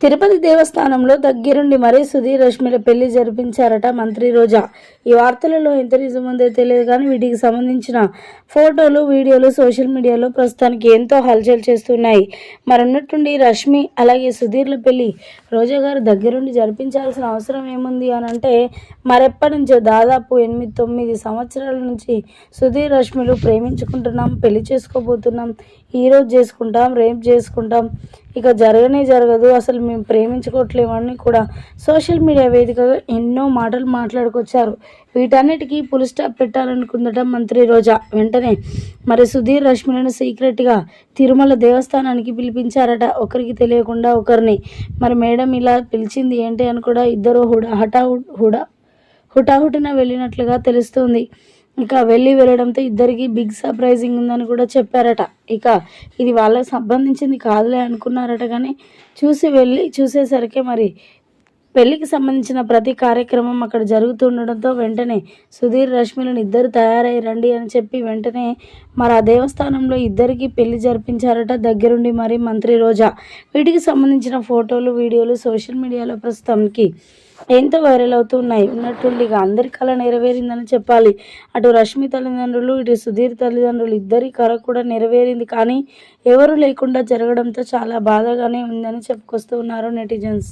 తిరుపతి దేవస్థానంలో దగ్గరుండి మరీ సుధీర్ రష్మిల పెళ్ళి జరిపించారట మంత్రి రోజా. ఈ వార్తలలో ఎంత నిజముందో తెలియదు కానీ వీటికి సంబంధించిన ఫోటోలు వీడియోలు సోషల్ మీడియాలో ప్రస్తుతానికి ఎంతో హల్చల్ చేస్తున్నాయి. మరన్నట్టుండి రష్మి అలాగే సుధీర్ల పెళ్ళి రోజా గారు దగ్గరుండి జరిపించాల్సిన అవసరం ఏముంది అని అంటే మరెప్పటి నుంచో దాదాపు ఎనిమిది తొమ్మిది సంవత్సరాల నుంచి సుధీర్ రష్మిలు ప్రేమించుకుంటున్నాం పెళ్ళి చేసుకోబోతున్నాం ఈరోజు చేసుకుంటాం రేపు చేసుకుంటాం. ఇక జరగనే జరగదు అసలు మేము ప్రేమించుకోవట్లేమని కూడా. సోషల్ మీడియా వేదికగా ఎన్నో మాటలు మాట్లాడుకొచ్చారు. వీటన్నిటికీ పులి స్టాప్ పెట్టాలనుకుందట మంత్రి రోజా. వెంటనే మరి సుధీర్ రష్మిలను సీక్రెట్గా తిరుమల దేవస్థానానికి పిలిపించారట. ఒకరికి తెలియకుండా ఒకరిని. మరి మేడం ఇలా పిలిచింది ఏంటి అని కూడా ఇద్దరు హుడా హఠా హుడా హుటాహుటిన వెళ్ళినట్లుగా తెలుస్తుంది. ఇక వెళ్ళి వెళ్ళడంతో ఇద్దరికి బిగ్ సర్ప్రైజింగ్ ఉందని కూడా చెప్పారట. ఇక ఇది వాళ్ళకి సంబంధించింది కాదులే అనుకున్నారట కానీ చూసి వెళ్ళి చూసేసరికి మరి పెళ్ళికి సంబంధించిన ప్రతి కార్యక్రమం అక్కడ జరుగుతుండడంతో వెంటనే సుధీర్ రష్మిలను ఇద్దరు తయారై రండి అని చెప్పి వెంటనే మరి ఆ దేవస్థానంలో ఇద్దరికి పెళ్ళి జరిపించారట దగ్గరుండి మరి మంత్రి రోజా. వీటికి సంబంధించిన ఫోటోలు వీడియోలు సోషల్ మీడియాలో ప్రస్తుతానికి ఎంతో వైరల్ అవుతున్నాయి. ఉన్నట్టుండి ఇక అందరి కళ నెరవేరిందని చెప్పాలి. అటు రష్మి తల్లిదండ్రులు ఇటు సుధీర్ తల్లిదండ్రులు ఇద్దరి కళ కూడా నెరవేరింది. కానీ ఎవరు లేకుండా జరగడంతో చాలా బాధగానే ఉందని చెప్పుకొస్తూ ఉన్నారు నెటిజన్స్.